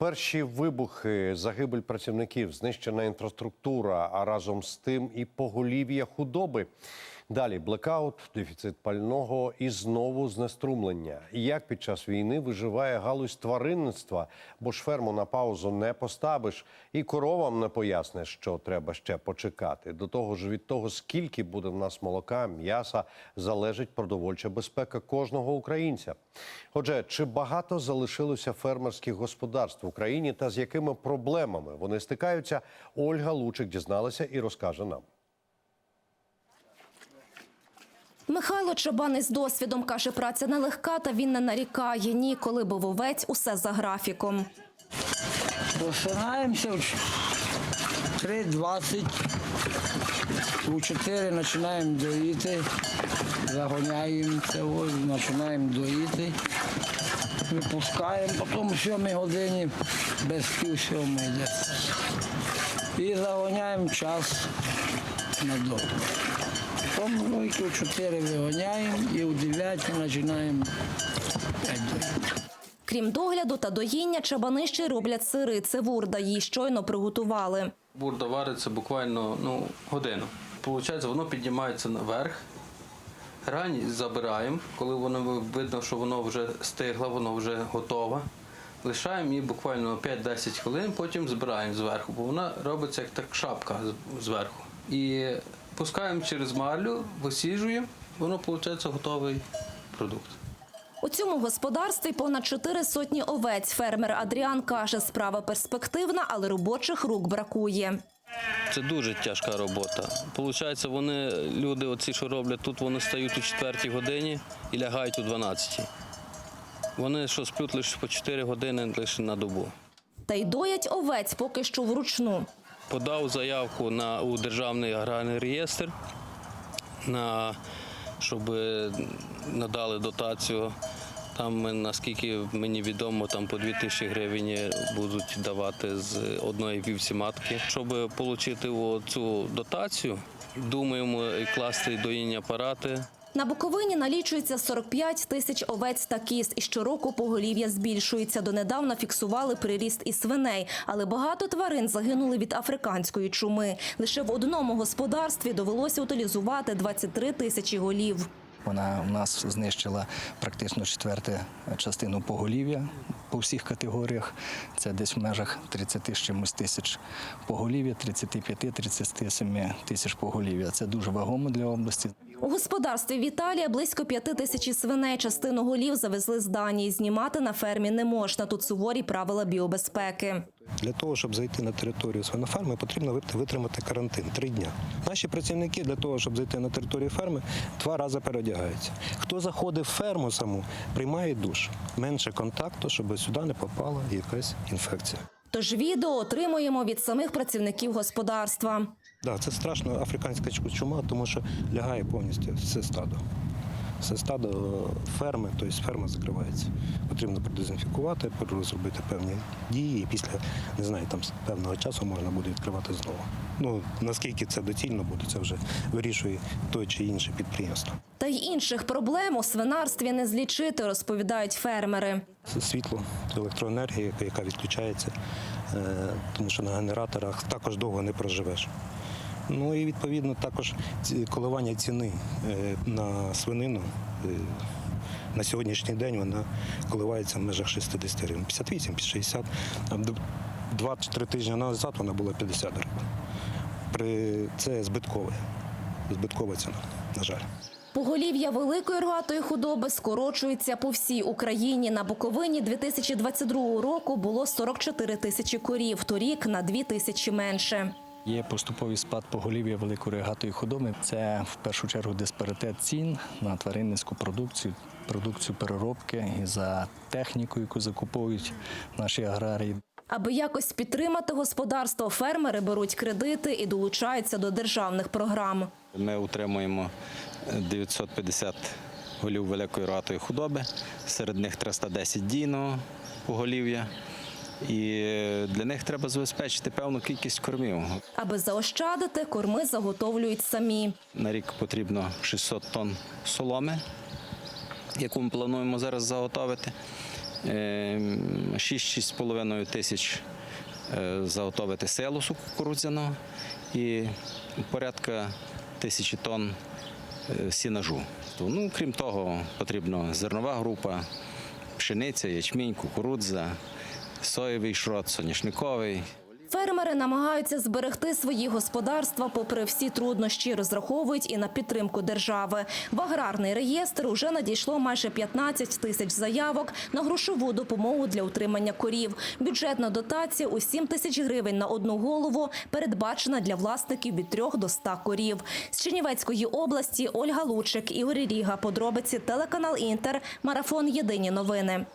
Перші вибухи, загибель працівників, знищена інфраструктура, а разом з тим і поголів'я худоби. Далі блекаут, дефіцит пального і знову знеструмлення. Як під час війни виживає галузь тваринництва, бо ж ферму на паузу не поставиш, і коровам не поясниш, що треба ще почекати. До того ж, від того, скільки буде в нас молока, м'яса, залежить продовольча безпека кожного українця. Отже, чи багато залишилося фермерських господарств в Україні та з якими проблемами вони стикаються? Ольга Лучик дізналася і розкаже нам. Михайло Чабан із досвідом каже, праця нелегка, та він не нарікає. Ні, коли був овець, усе за графіком. Просинаємося в 3.20, у 4 починаємо доїти, загоняємо починаємо доїти, випускаємо, потім в 7 годині без пів сьомої йде. І загоняємо час на дом. Потім ройки у 4 вигоняємо і у 9 починаємо. Крім догляду та доїння, чабани ще роблять сири. Це вурда, її щойно приготували. Бурда вариться буквально ну, годину. Получається, воно піднімається наверх. Грань забираємо, коли воно видно, що воно вже стигло, воно вже готове. Лишаємо її буквально 5-10 хвилин, потім збираємо зверху, бо вона робиться як так шапка зверху. І пускаємо через марлю, висіжуємо, воно виходить готовий продукт. У цьому господарстві понад чотири сотні овець. Фермер Адріан каже, справа перспективна, але робочих рук бракує. Це дуже тяжка робота. Получається, вони, люди, оці, що роблять тут, вони стають у 4 годині і лягають у 12. Вони що сплють лише по 4 години лише на добу. Та й доять овець поки що вручну. Подав заявку на, у Державний аграрний реєстр, на, щоб надали дотацію. Там, наскільки мені відомо, там по 2 тисячі гривень будуть давати з одної вівці матки. Щоб отримати цю дотацію, думаємо класти доїнні апарати. На Буковині налічується 45 тисяч овець та кіз, і щороку поголів'я збільшується. Донедавна фіксували приріст і свиней, але багато тварин загинули від африканської чуми. Лише в одному господарстві довелося утилізувати 23 тисячі голів. Вона у нас знищила практично четверту частину поголів'я по всіх категоріях. Це десь в межах 30 з чимось тисяч поголів'я, 35-37 тисяч поголів'я. Це дуже вагомо для області. У господарстві Віталія близько п'яти тисяч свиней. Частину голів завезли з Данії. Знімати на фермі не можна. Тут суворі правила біобезпеки. Для того, щоб зайти на територію свиноферми, потрібно витримати карантин три дня. Наші працівники для того, щоб зайти на територію ферми, два рази переодягаються. Хто заходить в ферму саму, приймає душ. Менше контакту, щоб сюди не попала якась інфекція. Тож відео отримуємо від самих працівників господарства. Да, це страшно африканська чума, тому що лягає повністю все стадо. Все стадо е, ферми, тобто ферма закривається. Потрібно продезінфікувати, зробити певні дії, і після не знаю, там певного часу можна буде відкривати знову. Ну наскільки це доцільно буде, це вже вирішує той чи інше підприємство. Та й інших проблем у свинарстві не злічити, розповідають фермери. Світло, електроенергія, яка- відключається, е, тому що на генераторах також довго не проживеш. Ну і відповідно також коливання ціни е, на свинину. е, На сьогоднішній день вона коливається в межах 60 гривень. 58, 60. А д- Два чи три тижні назад вона була 50 гривень. При... Це збиткове. Збиткова ціна, на жаль. Поголів'я великої рогатої худоби скорочується по всій Україні. На Буковині 2022 року було 44 тисячі корів, торік на 2 тисячі менше. Є поступовий спад поголів'я великої рогатої худоби. Це в першу чергу диспаритет цін на тваринницьку продукцію, продукцію переробки і за техніку, яку закуповують наші аграрії. Аби якось підтримати господарство, фермери беруть кредити і долучаються до державних програм. Ми утримуємо 950 голів великої рогатої худоби, серед них 310 дійного поголів'я. І для них треба забезпечити певну кількість кормів. Аби заощадити, корми заготовлюють самі. На рік потрібно 600 тонн соломи, яку ми плануємо зараз заготовити. Ем, 6-6,5 тисяч е, заготовити селосу кукурудзяного і порядка тисячі тонн е, сінажу. Ну, крім того, потрібна зернова група, пшениця, ячмінь, кукурудза, соєвий шрот, соняшниковий. Фермери намагаються зберегти свої господарства попри всі труднощі, розраховують і на підтримку держави. В аграрний реєстр уже надійшло майже 15 тисяч заявок на грошову допомогу для утримання корів. Бюджетна дотація у 7 тисяч гривень на одну голову передбачена для власників від 3 до 100 корів. З Чернівецької області Ольга Лучик, Ігор Ріга. Подробиці телеканал Інтер. Марафон Єдині новини.